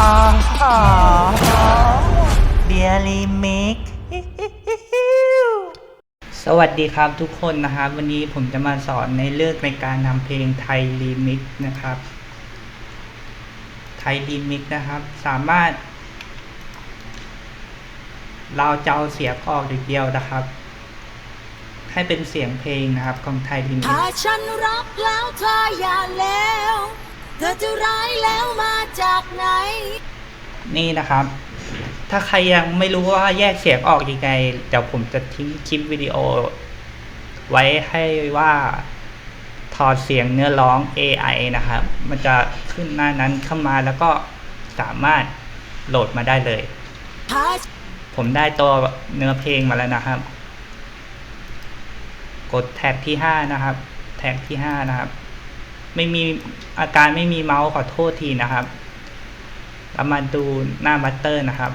อ๋อเดียรีมิกสวัสดีครับทุกคนนะครับ วันนี้ผมจะมาสอนในเรื่องในการทำเพลงไทยรีมิกนะครับ ไทยรีมิกนะครับ สามารถ เราจะเอาเสียงออกอย่างเดียวนะครับ ให้เป็นเสียงเพลงนะครับของไทยรีมิกถ้าฉันรักแล้วเธออย่าแล้ว เธอจะร้ายแล้วมาจากไหน นี่นะครับ ถ้าใครยังไม่รู้ว่าแยกเสียงออกยังไง เดี๋ยวผมจะทิ้งคลิปวิดีโอ ไว้ให้ว่าถอดเสียงเนื้อร้อง AI นะครับ มันจะขึ้นหน้านั้นเข้ามาแล้วก็สามารถโหลดมาได้เลย ผมได้ตัวเนื้อเพลงมาแล้วนะครับ กดแท็บที่ห้านะครับ แท็บที่ห้านะครับ ไม่มีอาการไม่มีเมาส์ขอโทษทีนะครับเรามาดูหน้าบัตเตอร์นะครับ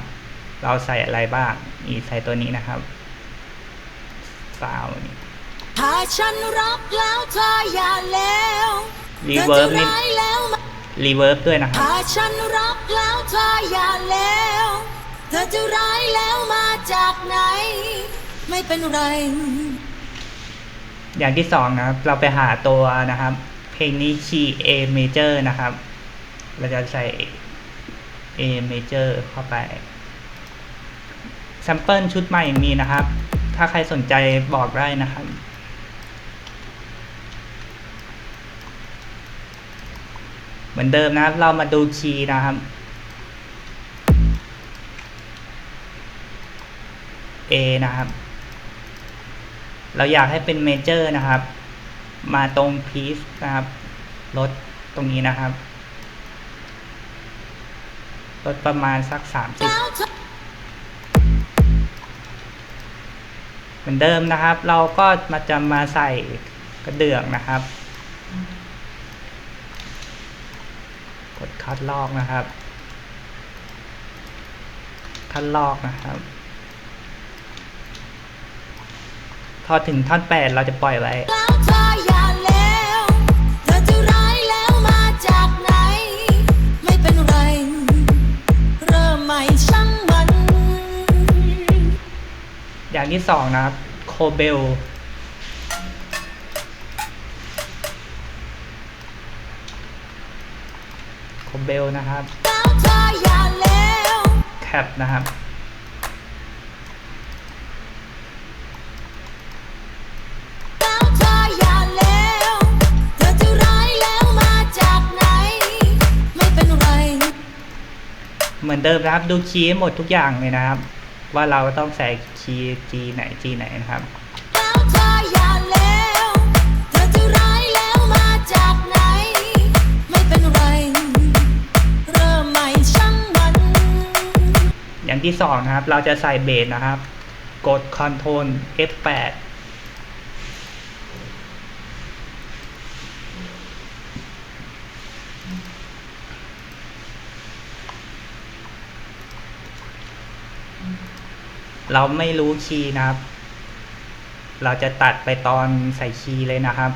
เราใส่อะไรบ้างนี่ใส่ตัวนี้นะครับซาวนี่ถ้าฉันรักแล้วเธออย่าแล้วรีเธอเวิจะร์บนี่ร้ายแล้วมารีเวิร์บด้วยนะครับถ้าฉันรักแล้วเธออย่าแล้วเธอจะร้ายแล้วมาจากไหน ไม่เป็นไร อย่างที่สองนะครับ เราไปหาตัวนะครับ เพลงนี้คีย์ A major นะครับ เราจะใส่ A major เข้าไปแซมเปิลชุดใหม่มีนะครับ ถ้าใครสนใจบอกได้นะครับเหมือนเดิมนะเรามาดูคีย์นะครับ A นะครับ เราอยากให้เป็นเมเจอร์นะครับ มาตรงพีซนะครับลดตรงนี้นะครับลดประมาณสักสามสิบเหมือนเดิมนะครับ เราก็มาจะมาใส่กระเดื่องนะครับ กดคัดลอกนะครับ คัดลอกนะครับพอถึงท่อนแปดเราจะปล่อยไว้ อย่างที่สองนะครับโคเบลโคเบลนะครับแคปนะครับเหมือนเดิมนะครับ ดูคีย์ให้หมดทุกอย่างเลยนะครับ ว่าเราต้องใส่ คีย์ G ไหน G ไหนนะครับแล้วเธออย่าแล้วเธอจะร้ายแล้วมาจากไหนไม่เป็นไรเริ่มใหม่ช่างมันอย่างที่สองนะครับ เราจะใส่เบสนะครับ กด Ctrl F8 เราไม่รู้คีย์นะครับ เราจะตัดไปตอนใส่คีย์เลยนะครับ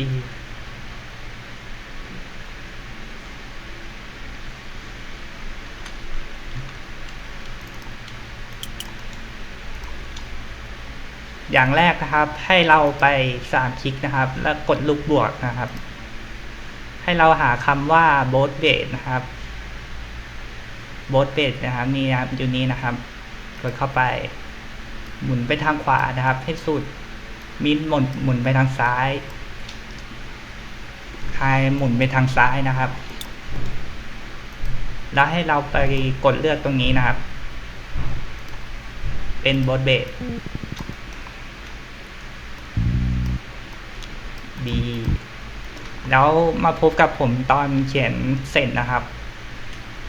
B อย่างแรกนะครับให้เราไปสามคลิกนะครับ แล้วกดลูกบวกนะครับ ให้เราหาคำว่า b o a t b a s นะครับ b o a t b a s นะครับนี่นะครับอยู่นี้นะครับ กดเข้าไป หมุนไปทางขวานะครับ ให้สุดมิดหมุนหมุนไปทางซ้าย คลายหมุนไปทางซ้ายนะครับ แล้วให้เราไปกดเลือกตรงนี้นะครับ เป็นบทเบส B แล้วมาพบกับผมตอนเขียนเสร็จนะครับ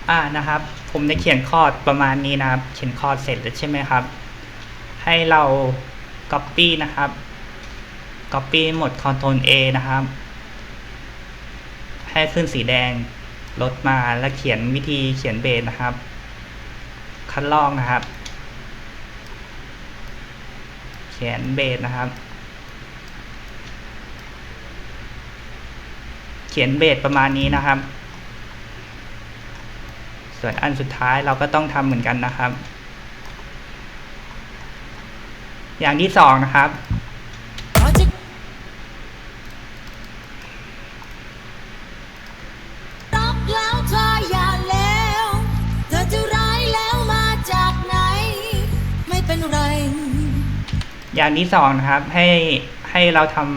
อ่านะครับ ผมได้เขียนคอร์ดประมาณนี้นะครับ เขียนคอร์ดเสร็จแล้วใช่ไหมครับ ให้เรา copy นะครับ copy หมด Ctrl A นะครับ ให้ขึ้นสีแดงลดมาแล้วเขียนวิธีเขียนเบสนะครับ คัดลอกนะครับ เขียนเบสนะครับ เขียนเบสประมาณนี้นะครับ ส่วนอันสุดท้ายเราก็ต้องทำเหมือนกันนะครับ อย่างที่สองนะครับ อย่างที่สองนะครับให้ให้เราทำ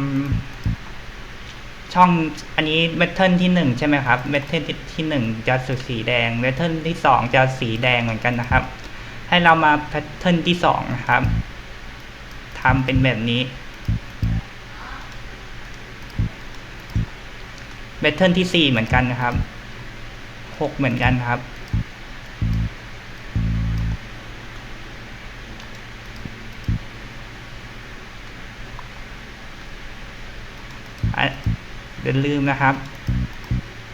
ช่องอันนี้เมทเทิลที่หนึ่งใช่ไหมครับเมทเทิลที่หนึ่งจะสุดสีแดงเมทเทิลที่สองจะสีแดงเหมือนกันนะครับ ให้เรามาแพทเทิร์นที่สองนะครับทำเป็นแบบนี้เมทเทิลที่สี่เหมือนกันนะครับหกเหมือนกันครับ อะอย่าลืมนะครับ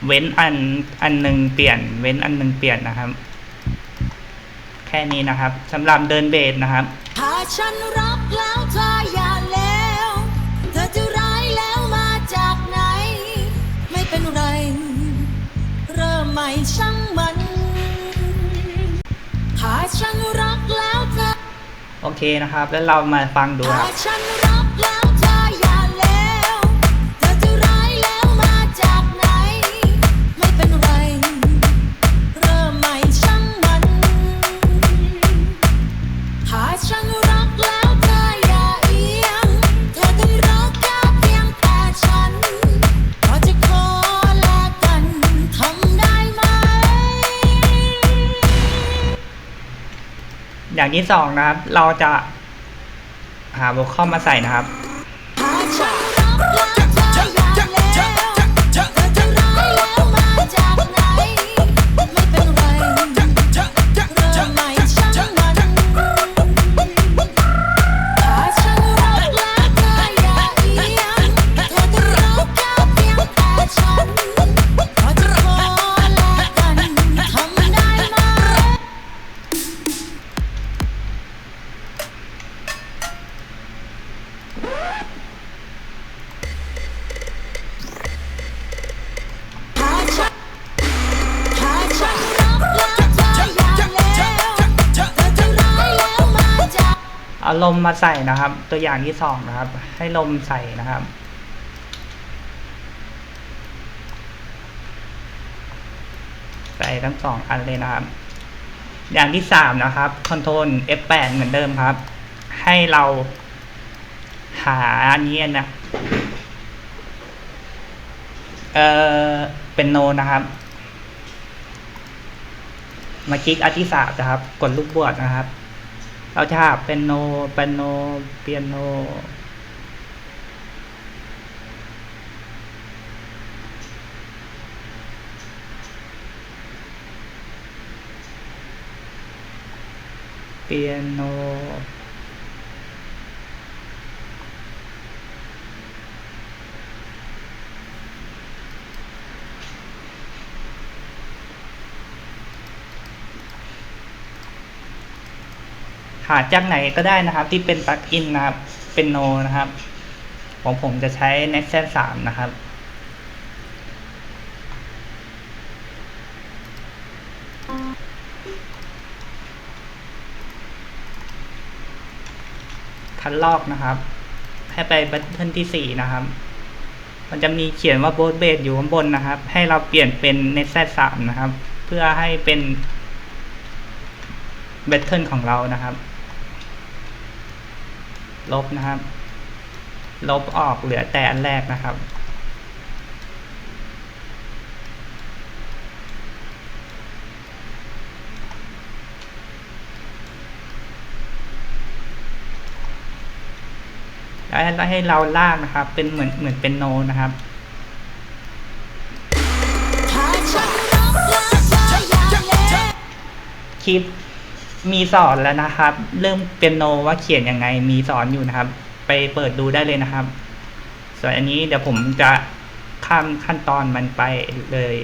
เว้นอันอันหนึ่งเปลี่ยน เว้นอันหนึ่งเปลี่ยนนะครับ แค่นี้นะครับสำหรับเดินเบสนะครับถ้าฉันรักแล้วเธออย่าแล้ว เธอจะร้ายแล้วมาจากไหน ไม่เป็นไร เริ่มใหม่ช่างมันถ้าฉันรักแล้วเธอโอเคนะครับ แล้วเรามาฟังดูคถ้ารับ อย่างที่สองนะครับ เราจะหาโวคอลมาใส่นะครับ มมาใส่นะครับ ตัวอย่างที่สองนะครับ ให้ลมใส่นะครับใส่ทั้งสองอันเลยนะครับ อย่างที่สามนะครับ Ctrl F8 เหมือนเดิมครับ ให้เราหาอันนี้นะ เออเป็นโนนะครับ มาคลิกอันที่สามนะครับ กดลูกบวกนะครับ เราจะหาเป็นโนเป็นโน เปียโน เปียโน หาจากไหนก็ได้นะครับ ที่เป็นปลั๊กอินนะครับ เป็นโนนะครับ ของผมจะใช้ Nexus 3 นะครับคันลอกนะครับ ให้ไปบัตเทิลที่สี่นะครับ มันจะมีเขียนว่าโบ a เบสอยู่ข้างบนนะครับ ให้เราเปลี่ยนเป็น Nexus 3นะครับ เพื่อให้เป็นแบตเทิลของเรานะครับ ลบนะครับ ลบออกเหลือแต่อันแรกนะครับ แล้วให้เราลากนะครับ เป็นเหมือนเหมือนเป็นโนนะครับคลิป มีสอนแล้วนะครับ เรื่องเปียโนว่าเขียนยังไง มีสอนอยู่นะครับ ไปเปิดดูได้เลยนะครับ ส่วนอันนี้เดี๋ยวผมจะข้ามขั้นตอนมันไปเลย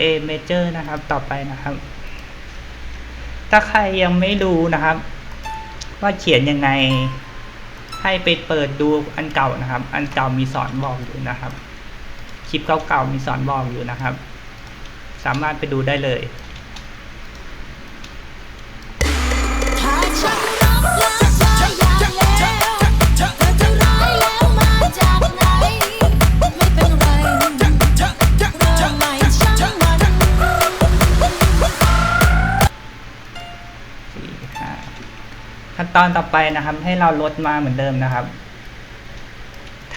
A major นะครับ ต่อไปนะครับ ถ้าใครยังไม่รู้นะครับ ว่าเขียนยังไง ให้ไปเปิดดูอันเก่านะครับ อันเก่ามีสอนบอกอยู่นะครับ คลิปเก่าๆมีสอนบอกอยู่นะครับ สามารถไปดูได้เลย อนต่อไปนะครับ ให้เราลดมาเหมือนเดิมนะครับ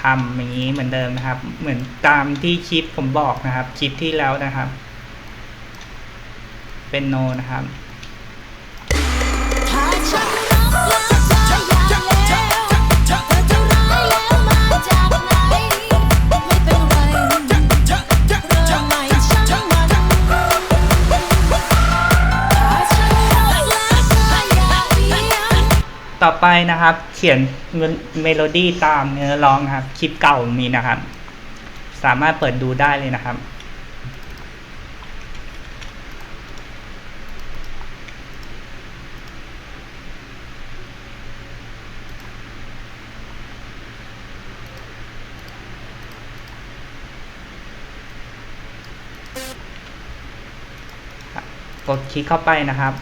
ทำอย่างนี้เหมือนเดิมนะครับ เหมือนตามที่คลิปผมบอกนะครับ คลิปที่แล้วนะครับ เป็นโนนะครับ ต่อไปนะครับ เขียนเมโลดี้ตามเนื้อร้องนะครับ คลิปเก่ามีนะครับ สามารถเปิดดูได้เลยนะครับกดคลิกเข้าไปนะครับ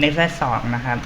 ในแฟสองนะครับ